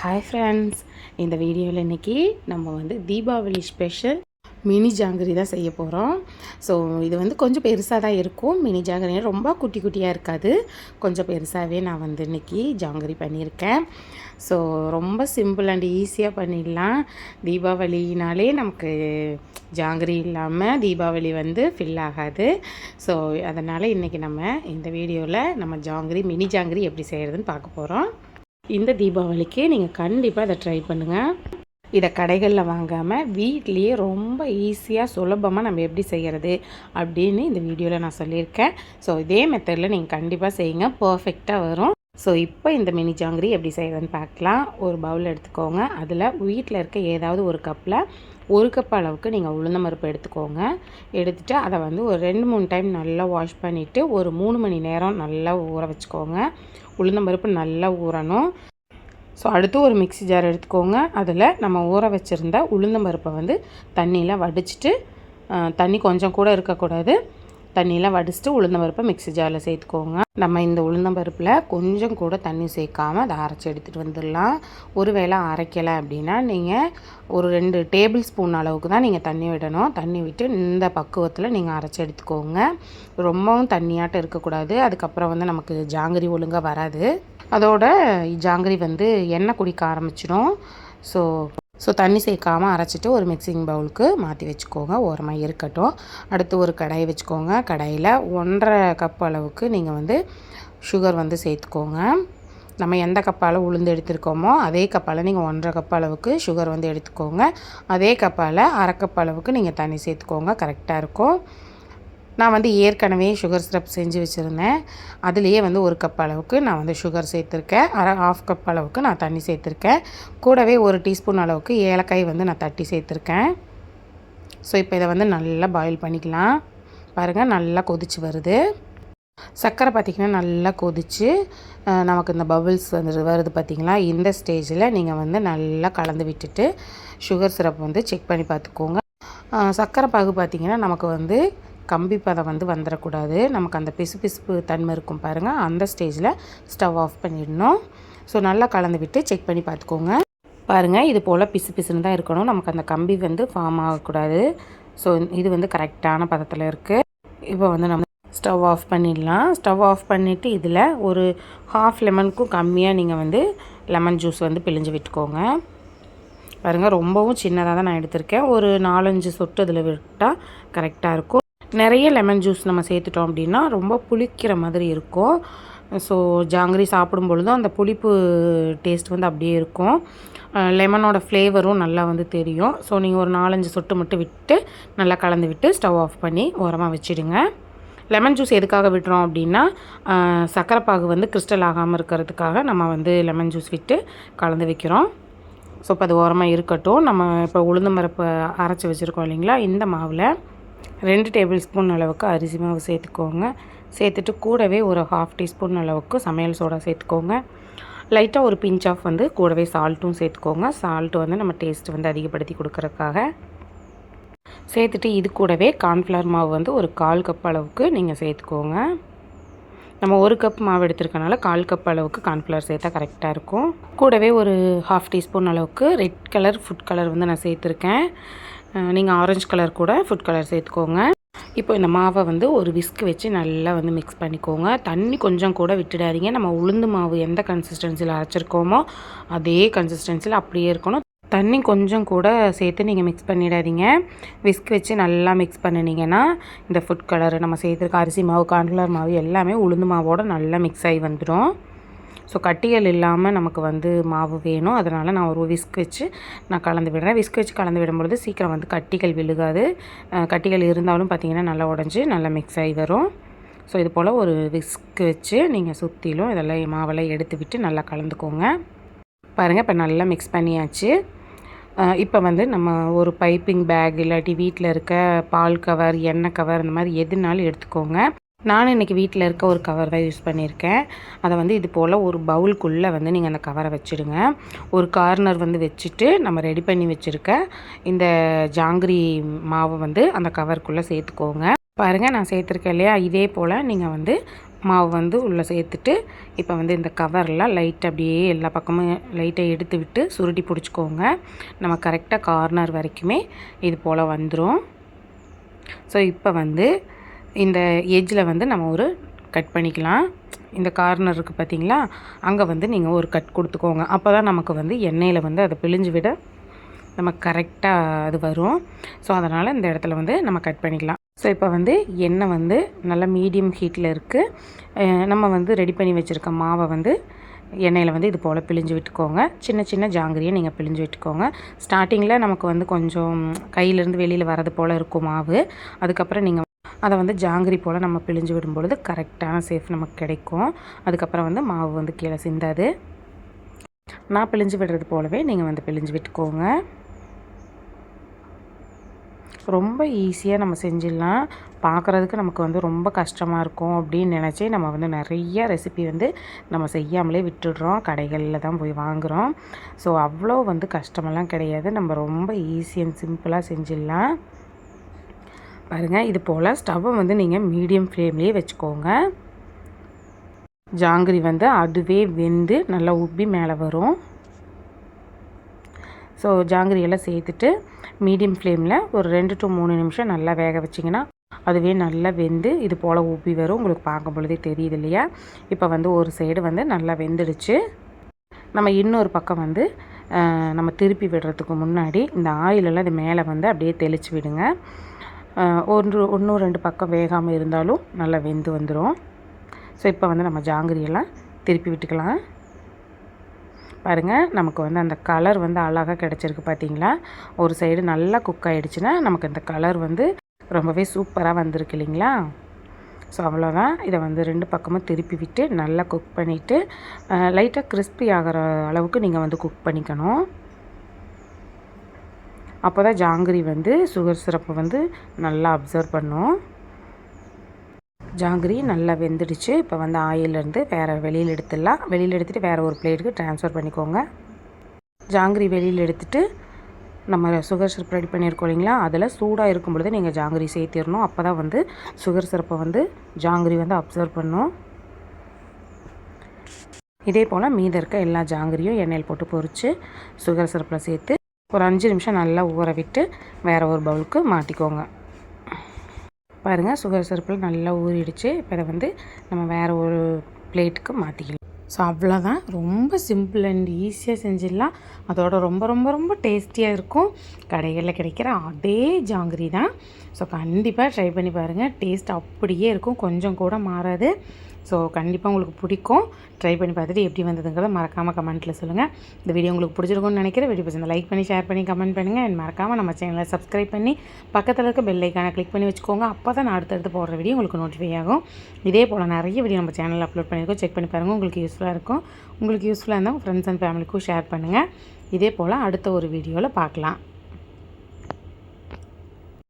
Hi friends இந்த வீடியோவில் இன்றைக்கி நம்ம வந்து தீபாவளி ஸ்பெஷல் மினி ஜாங்கிரி தான் செய்ய போகிறோம் ஸோ இது வந்து கொஞ்சம் பெருசாக தான் இருக்கும். மினி ஜாங்கிரி ரொம்ப குட்டி குட்டியாக இருக்காது. கொஞ்சம் பெருசாகவே நான் வந்து இன்றைக்கி ஜாங்கிரி பண்ணியிருக்கேன். ஸோ ரொம்ப சிம்பிள் அண்ட் ஈஸியாக பண்ணிடலாம். தீபாவளினாலே நமக்கு ஜாங்கிரி இல்லாமல் தீபாவளி வந்து ஃபில் ஆகாது. ஸோ அதனால் இன்றைக்கி நம்ம இந்த வீடியோவில் நம்ம ஜாங்கிரி மினி ஜாங்கிரி எப்படி செய்கிறதுன்னு பார்க்க போகிறோம் இந்த தீபாவளிக்கு நீங்கள் கண்டிப்பாக இதை ட்ரை பண்ணுங்கள் இதை கடைகளில் வாங்காமல் வீட்லேயே ரொம்ப ஈஸியாக சுலபமாக நம்ம எப்படி செய்கிறது அப்படின்னு இந்த வீடியோவில் நான் சொல்லியிருக்கேன். ஸோ இதே மெத்தடில் நீங்கள் கண்டிப்பாக செய்யுங்க. பர்ஃபெக்டாக வரும். ஸோ இப்போ இந்த மினி ஜாங்கிரி எப்படி செய்கிறதுன்னு பார்க்கலாம். ஒரு பவுல் எடுத்துக்கோங்க. அதில் வீட்டில் இருக்க ஏதாவது ஒரு கப்பில் ஒரு கப் அளவுக்கு நீங்கள் உளுந்த பருப்பு எடுத்துக்கோங்க. எடுத்துகிட்டு அதை வந்து ஒரு ரெண்டு மூணு டைம் நல்லா வாஷ் பண்ணிவிட்டு ஒரு மூணு மணி நேரம் நல்லா ஊற வச்சுக்கோங்க. உளுந்தம்பருப்பு நல்லா ஊறணும். ஸோ அடுத்து ஒரு மிக்சி ஜார் எடுத்துக்கோங்க. அதில் நம்ம ஊற வச்சுருந்த உளுந்தம்பருப்பை வந்து தண்ணியில் வடிச்சிட்டு தண்ணி கொஞ்சம் கூட இருக்கக்கூடாது. தண்ணியெலாம் வடிச்சிட்டு உளுந்தம்பருப்பை மிக்சி ஜாரில் சேர்த்துக்கோங்க. நம்ம இந்த உளுந்தம்பருப்பில் கொஞ்சம் கூட தண்ணி சேர்க்காமல் அதை அரைச்சி எடுத்துகிட்டு வந்துடலாம். ஒரு வேளை அரைக்கலை அப்படின்னா நீங்கள் ஒரு ரெண்டு டேபிள் ஸ்பூன் அளவுக்கு தான் நீங்கள் தண்ணி விடணும். தண்ணி விட்டு இந்த பக்குவத்தில் நீங்கள் அரைச்சி எடுத்துக்கோங்க. ரொம்பவும் தண்ணியாட்டம் இருக்கக்கூடாது. அதுக்கப்புறம் வந்து நமக்கு ஜாங்கிரி ஒழுங்காக வராது. அதோட ஜாங்கிரி வந்து எண்ணெய் குடிக்க ஆரம்பிச்சிடும். ஸோ ஸோ தண்ணி சேர்க்காமல் அரைச்சிட்டு ஒரு மிக்சிங் பவுலுக்கு மாற்றி வச்சுக்கோங்க. ஓரமாக இருக்கட்டும். அடுத்து ஒரு கடாயை வச்சுக்கோங்க. கடாயில் ஒன்றரை கப் அளவுக்கு நீங்கள் வந்து சுகர் வந்து சேர்த்துக்கோங்க. நம்ம எந்த கப்பால் உளுந்து எடுத்துருக்கோமோ அதே கப்பால் நீங்கள் ஒன்றரை கப் அளவுக்கு சுகர் வந்து எடுத்துக்கோங்க. அதே கப்பால் அரை கப் அளவுக்கு நீங்கள் தண்ணி சேர்த்துக்கோங்க. கரெக்டாக இருக்கும். நான் வந்து ஏற்கனவே சுகர் சிரப் செஞ்சு வச்சுருந்தேன். அதுலேயே வந்து ஒரு கப் அளவுக்கு நான் வந்து சுகர் சேர்த்துருக்கேன். அரை ஆஃப் கப் அளவுக்கு நான் தண்ணி சேர்த்துருக்கேன். கூடவே ஒரு டீஸ்பூன் அளவுக்கு ஏலக்காய் வந்து நான் தட்டி சேர்த்துருக்கேன். ஸோ இப்போ இதை வந்து நல்லா பாயில் பண்ணிக்கலாம். பாருங்கள் நல்லா கொதிச்சு வருது. சர்க்கரை பார்த்திங்கன்னா நல்லா கொதித்து நமக்கு இந்த பபுள்ஸ் வந்து வருது பார்த்திங்களா இந்த ஸ்டேஜில் நீங்கள் வந்து நல்லா கலந்து விட்டுட்டு சுகர் சிரப் வந்து செக் பண்ணி பார்த்துக்கோங்க சர்க்கரை பாகு பார்த்திங்கன்னா நமக்கு வந்து கம்பி பதம் வந்து வந்துடக்கூடாது நமக்கு அந்த பிசு பிசுப்பு தன்மை இருக்கும் பாருங்கள் அந்த ஸ்டேஜில் ஸ்டவ் ஆஃப் பண்ணிடணும். ஸோ நல்லா கலந்து விட்டு செக் பண்ணி பார்த்துக்கோங்க. பாருங்கள் இது போல் பிசு பிசுன்னு தான் இருக்கணும். நமக்கு அந்த கம்பி வந்து ஃபார்ம் ஆகக்கூடாது. ஸோ இது வந்து கரெக்டான பதத்தில் இருக்குது இப்போ வந்து நம்ம ஸ்டவ் ஆஃப் பண்ணிடலாம். ஸ்டவ் ஆஃப் பண்ணிவிட்டு இதில் ஒரு ஹாஃப் லெமனுக்கும் கம்மியாக நீங்கள் வந்து லெமன் ஜூஸ் வந்து பிழிஞ்சு விட்டுக்கோங்க. பாருங்கள் ரொம்பவும் சின்னதாக தான் நான் எடுத்திருக்கேன். ஒரு நாலஞ்சு சொட்டு இதில் விட்டால் கரெக்டாக இருக்கும். நிறைய லெமன் ஜூஸ் நம்ம சேர்த்துட்டோம் அப்படின்னா ரொம்ப புளிக்கிற மாதிரி இருக்கும். ஸோ ஜாங்கிரி சாப்பிடும் பொழுதும் அந்த புளிப்பு டேஸ்ட் வந்து அப்படியே இருக்கும். லெமனோட ஃப்ளேவரும் நல்லா வந்து தெரியும். ஸோ நீங்கள் ஒரு நாலஞ்சு சொட்டு மட்டும் விட்டு நல்லா கலந்து விட்டு ஸ்டவ் ஆஃப் பண்ணி ஓரமாக வச்சுடுங்க. லெமன் ஜூஸ் எதுக்காக விட்டுறோம் அப்படின்னா சக்கரைப்பாகு வந்து கிறிஸ்டல் ஆகாமல் இருக்கிறதுக்காக நம்ம வந்து லெமன் ஜூஸ் விட்டு கலந்து வைக்கிறோம். ஸோ இப்போ அது ஓரமாக இருக்கட்டும். நம்ம இப்போ உளுந்து மரப்பை அரைச்சி வச்சுருக்கோம் இல்லைங்களா? இந்த மாவில். ரெண்டு டேபிள் ஸ்பூன் அளவுக்கு அரிசி மாவு சேர்த்துக்கோங்க. சேர்த்துட்டு கூடவே ஒரு ஹாஃப் டீஸ்பூன் அளவுக்கு சமையல் சோடா சேர்த்துக்கோங்க. லைட்டாக ஒரு பிஞ்ச் ஆஃப் வந்து கூடவே சால்ட்டும் சேர்த்துக்கோங்க. சால்ட்டு வந்து நம்ம டேஸ்ட் வந்து அதிகப்படுத்தி கொடுக்குறதுக்காக. சேர்த்துட்டு இது கூடவே கார்ன்ஃப்ளவர் மாவு வந்து ஒரு கால் கப் அளவுக்கு நீங்கள் சேர்த்துக்கோங்க. நம்ம ஒரு கப் மாவு எடுத்துருக்கனால கால் கப் அளவுக்கு கார்ன்ஃப்ளவர் சேர்த்தா கரெக்டாக இருக்கும். கூடவே ஒரு ஹாஃப் டீஸ்பூன் அளவுக்கு ரெட் கலர் ஃபுட் கலர் வந்து நான் சேர்த்துருக்கேன். நீங்கள் ஆரஞ்சு கலர் கூட ஃபுட் கலர் சேர்த்துக்கோங்க. இப்போ இந்த மாவை வந்து ஒரு விஸ்க் வச்சு நல்லா வந்து மிக்ஸ் பண்ணிக்கோங்க. தண்ணி கொஞ்சம் கூட விட்டுடாதீங்க. நம்ம உளுந்து மாவு எந்த கன்சிஸ்டன்சியில் அரைச்சிருக்கோமோ அதே கன்சிஸ்டன்சியில் அப்படியே இருக்கணும். தண்ணி கொஞ்சம் கூட சேர்த்து நீங்கள் மிக்ஸ் பண்ணிடாதீங்க. விஸ்க் வச்சு நல்லா மிக்ஸ் பண்ணினீங்கன்னா இந்த ஃபுட் கலர் நம்ம சேர்த்துருக்க அரிசி மாவு கார்ன்ஃப்ளவர் மாவு எல்லாமே உளுந்து மாவோடு நல்லா மிக்ஸ் ஆகி வந்துடும். ஸோ கட்டிகள் இல்லாமல் நமக்கு வந்து மாவு வேணும். அதனால் நான் ஒரு விஸ்க் வச்சு நான் கலந்து விடுறேன். விஸ்க் வச்சு கலந்து விடும்பொழுது சீக்கிரம் வந்து கட்டிகள் விழுகாது. கட்டிகள் இருந்தாலும் பார்த்திங்கன்னா நல்லா உடஞ்சி நல்லா மிக்ஸ் ஆகி வரும். ஸோ இது போல் ஒரு விஸ்க் வச்சு நீங்கள் சுற்றிலும் இதெல்லாம் மாவெல்லாம் எடுத்து விட்டு நல்லா கலந்துக்கோங்க. பாருங்கள் இப்போ நல்லா மிக்ஸ் பண்ணியாச்சு. இப்போ வந்து நம்ம ஒரு பைப்பிங் பேக் இல்லாட்டி வீட்டில் இருக்க பால் கவர் எண்ணெய் கவர் இந்த மாதிரி எதுனாலும் எடுத்துக்கோங்க. நான் இன்றைக்கி வீட்டில் இருக்க ஒரு கவர் தான் யூஸ் பண்ணியிருக்கேன். அதை வந்து இது போல் ஒரு பவுலுக்குள்ளே வந்து நீங்கள் அந்த கவரை வச்சுடுங்க. ஒரு கார்னர் வந்து வச்சுட்டு நம்ம ரெடி பண்ணி வச்சுருக்க இந்த ஜாங்கிரி மாவை வந்து அந்த கவருக்குள்ளே சேர்த்துக்கோங்க. பாருங்கள் நான் சேர்த்துருக்கேன் இல்லையா? இதே போல் நீங்கள் வந்து மாவு வந்து உள்ளே சேர்த்துட்டு இப்போ வந்து இந்த கவரில் லைட் அப்படியே எல்லா பக்கமும் லைட்டை எடுத்து விட்டு சுருட்டி பிடிச்சிக்கோங்க. நம்ம கரெக்டாக கார்னர் வரைக்குமே இது போல் வந்துடும் ஸோ இப்போ வந்து இந்த எஜ்ஜில் வந்து நம்ம ஒரு கட் பண்ணிக்கலாம். இந்த கார்னர் இருக்குது பார்த்தீங்களா அங்கே வந்து நீங்கள் ஒரு கட் கொடுத்துக்கோங்க. அப்போ தான் நமக்கு வந்து எண்ணெயில் வந்து அதை பிழிஞ்சு விட நமக்கு கரெக்டாக அது வரும். ஸோ அதனால் இந்த இடத்துல வந்து நம்ம கட் பண்ணிக்கலாம். ஸோ இப்போ வந்து எண்ணெய் வந்து நல்லா மீடியம் ஹீட்டில் இருக்குது நம்ம வந்து ரெடி பண்ணி வச்சுருக்க மாவை வந்து எண்ணெயில் வந்து இது போல் பிழிஞ்சு விட்டுக்கோங்க. சின்ன சின்ன ஜாங்கிரியை நீங்கள் பிழிஞ்சு விட்டுக்கோங்க. ஸ்டார்டிங்கில் நமக்கு வந்து கொஞ்சம் கையிலேருந்து வெளியில் வரது போல் இருக்கும் மாவு. அதுக்கப்புறம் நீங்கள் அதை வந்து ஜாங்கிரி போல் நம்ம பிழிஞ்சு விடும்பொழுது கரெக்டான சேஃப் நமக்கு கிடைக்கும். அதுக்கப்புறம் வந்து மாவு வந்து கீழே சிந்தாது. நான் பிழிஞ்சு விடுறது போலவே நீங்கள் வந்து பிழிஞ்சு விட்டுக்கோங்க. ரொம்ப ஈஸியாக நம்ம செஞ்சிடலாம். பார்க்குறதுக்கு நமக்கு வந்து ரொம்ப கஷ்டமாக இருக்கும் அப்படின்னு நினச்சி நம்ம வந்து நிறைய ரெசிபி வந்து நம்ம செய்யாமலே விட்டுடுறோம். கடைகளில் தான் போய் வாங்குகிறோம் ஸோ அவ்வளோ வந்து கஷ்டமெல்லாம் கிடையாது. நம்ம ரொம்ப ஈஸி அண்ட் சிம்பிளாக செஞ்சிடலாம். பாருங்கள் இது போல் ஸ்டவ்வை வந்து நீங்கள் மீடியம் ஃப்ளேம்லேயே வச்சுக்கோங்க. ஜாங்கிரி வந்து அதுவே வெந்து நல்லா உப்பி மேலே வரும். ஸோ ஜாங்கிரியெல்லாம் சேர்த்துட்டு மீடியம் ஃப்ளேமில் ஒரு ரெண்டு டு மூணு நிமிஷம் நல்லா வேக வச்சிங்கன்னா அதுவே நல்லா வெந்து இது போல் உப்பி வரும். உங்களுக்கு பார்க்கும் பொழுதே தெரியுது இல்லையா? இப்போ வந்து ஒரு சைடு வந்து நல்லா வெந்துடுச்சு. நம்ம இன்னொரு பக்கம் வந்து நம்ம திருப்பி விடுறதுக்கு முன்னாடி இந்த ஆயிலெல்லாம் இது மேலே வந்து அப்படியே தெளித்து விடுங்க. ஒன்று ஒன்று ரெண்டு பக்கம் வேகாமல் இருந்தாலும் நல்லா வெந்து வந்துடும் ஸோ இப்போ வந்து நம்ம ஜாங்கிரியெல்லாம் திருப்பி விட்டுக்கலாம். பாருங்கள் நமக்கு வந்து அந்த கலர் வந்து அழகாக கிடச்சிருக்கு பார்த்தீங்களா ஒரு சைடு நல்லா குக் ஆகிடுச்சுன்னா நமக்கு இந்த கலர் வந்து ரொம்பவே சூப்பராக வந்திருக்கு இல்லைங்களா? ஸோ அவ்வளோதான் இதை வந்து ரெண்டு பக்கமும் திருப்பி விட்டு நல்லா குக் பண்ணிவிட்டு லைட்டாக கிறிஸ்பி ஆகிற அளவுக்கு நீங்கள் வந்து குக் பண்ணிக்கணும். அப்போ தான் ஜாங்கிரி வந்து சுகர் சிரப்பை வந்து நல்லா அப்சர்வ் பண்ணும். ஜாங்கிரி நல்லா வெந்துடுச்சு. இப்போ வந்து ஆயிலேருந்து வேறு வெளியில் எடுத்துடலாம். வெளியில் எடுத்துகிட்டு வேறு ஒரு பிளேட்டுக்கு ட்ரான்ஸ்ஃபர் பண்ணிக்கோங்க. ஜாங்கிரி வெளியில் எடுத்துகிட்டு நம்ம சுகர் சிரப் ரெடி பண்ணியிருக்கோம் இல்லைங்களா? அதில் சூடாக இருக்கும் பொழுது நீங்கள் ஜாங்கிரி சேர்த்திடணும். அப்போ தான் வந்து சுகர் சிரப்பை வந்து ஜாங்கிரி வந்து அப்சர்வ் பண்ணும். இதே போல் மீத இருக்க எல்லா ஜாங்கிரியும் எண்ணெயில் போட்டு பொறிச்சு சுகர் சிரப்பில் சேர்த்து ஒரு அஞ்சு நிமிஷம் நல்லா ஊற விட்டு வேறு ஒரு பவுலுக்கு மாற்றிக்கோங்க பாருங்கள் சுகர் சிறப்பில் நல்லா ஊறிடுச்சு. இப்போ இதை வந்து நம்ம வேறு ஒரு பிளேட்டுக்கு மாற்றிக்கலாம் ஸோ அவ்வளோதான். ரொம்ப சிம்பிள் அண்ட் ஈஸியாக செஞ்சிடலாம். அதோட ரொம்ப ரொம்ப ரொம்ப டேஸ்டியாக இருக்கும். கடைகளில் கிடைக்கிற அதே ஜாங்கிரி தான். ஸோ கண்டிப்பாக ட்ரை பண்ணி பாருங்கள் டேஸ்ட் அப்படியே இருக்கும். கொஞ்சம் கூட மாறாது. ஸோ கண்டிப்பாக உங்களுக்கு பிடிக்கும். ட்ரை பண்ணி பார்த்துட்டு எப்படி வந்ததுங்கிறத மறக்காமல் கமெண்ட்டில் சொல்லுங்கள் இந்த வீடியோ உங்களுக்கு பிடிச்சிருக்கும்னு நினைக்கிறேன். வீடியோ பசங்க லைக் பண்ணி ஷேர் பண்ணி கமெண்ட் பண்ணுங்கள் அண்ட் மறக்காமல் நம்ம சேனலை சப்ஸ்கிரைப் பண்ணி பக்கத்தில் இருக்க பெல் ஐக்கானை கிளிக் பண்ணி வச்சுக்கோங்க. அப்போ தான் நான் அடுத்தடுத்து போடுற வீடியோ உங்களுக்கு நோட்டிஃபை ஆகும். இதே போல் நிறைய வீடியோ நம்ம சேனலில் அப்லோட் பண்ணியிருக்கோம். செக் பண்ணி பாருங்கள் உங்களுக்கு யூஸ்ஃபுல்லாக இருக்கும். உங்களுக்கு யூஸ்ஃபுல்லாக இருந்தால் ஃப்ரெண்ட்ஸ் அண்ட் ஃபேமிலிக்கும் ஷேர் பண்ணுங்கள் இதே போல் அடுத்த ஒரு வீடியோவில் பார்க்கலாம்.